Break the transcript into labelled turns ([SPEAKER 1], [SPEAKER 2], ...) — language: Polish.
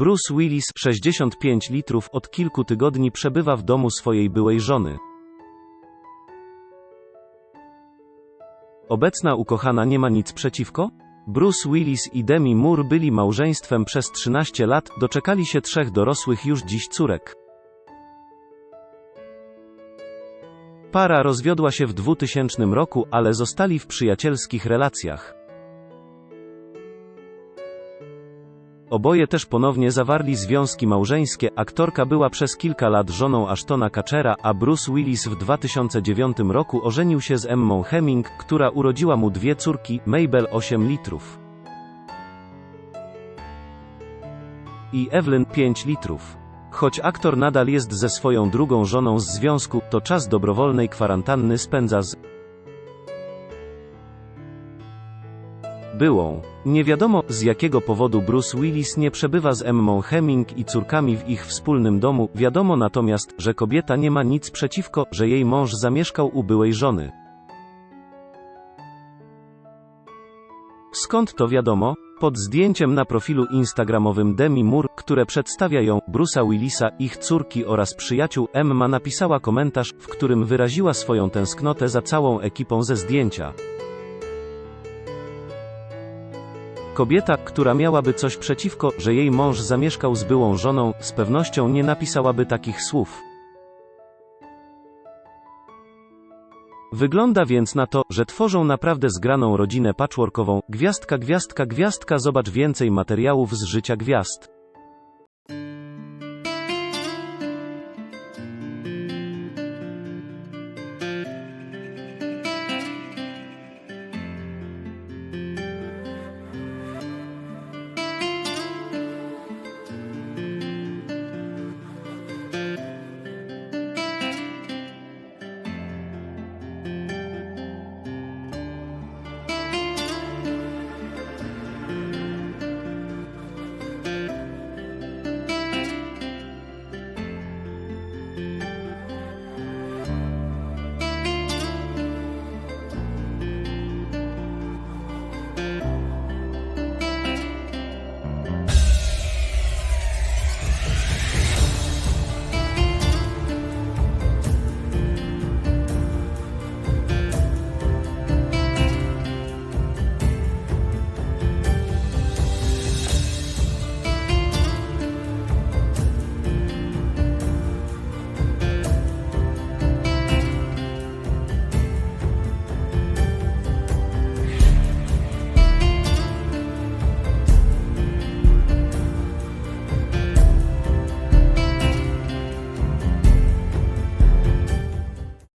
[SPEAKER 1] Bruce Willis, 65 litrów, od kilku tygodni przebywa w domu swojej byłej żony. Obecna ukochana nie ma nic przeciwko? Bruce Willis i Demi Moore byli małżeństwem przez 13 lat, doczekali się trzech dorosłych już dziś córek. Para rozwiodła się w 2000 roku, ale zostali w przyjacielskich relacjach. Oboje też ponownie zawarli związki małżeńskie. Aktorka była przez kilka lat żoną Ashtona Kutchera, a Bruce Willis w 2009 roku ożenił się z Emmą Hemming, która urodziła mu dwie córki, Mabel 8 litrów i Evelyn 5 litrów. Choć aktor nadal jest ze swoją drugą żoną z związku, to czas dobrowolnej kwarantanny spędza z byłą. Nie wiadomo, z jakiego powodu Bruce Willis nie przebywa z Emmą Hemming i córkami w ich wspólnym domu, wiadomo natomiast, że kobieta nie ma nic przeciwko, że jej mąż zamieszkał u byłej żony. Skąd to wiadomo? Pod zdjęciem na profilu instagramowym Demi Moore, które przedstawia ją, Bruce'a Willisa, ich córki oraz przyjaciół, Emma napisała komentarz, w którym wyraziła swoją tęsknotę za całą ekipą ze zdjęcia. Kobieta, która miałaby coś przeciwko, że jej mąż zamieszkał z byłą żoną, z pewnością nie napisałaby takich słów. Wygląda więc na to, że tworzą naprawdę zgraną rodzinę patchworkową. Gwiazdka, gwiazdka, gwiazdka, zobacz więcej materiałów z życia gwiazd.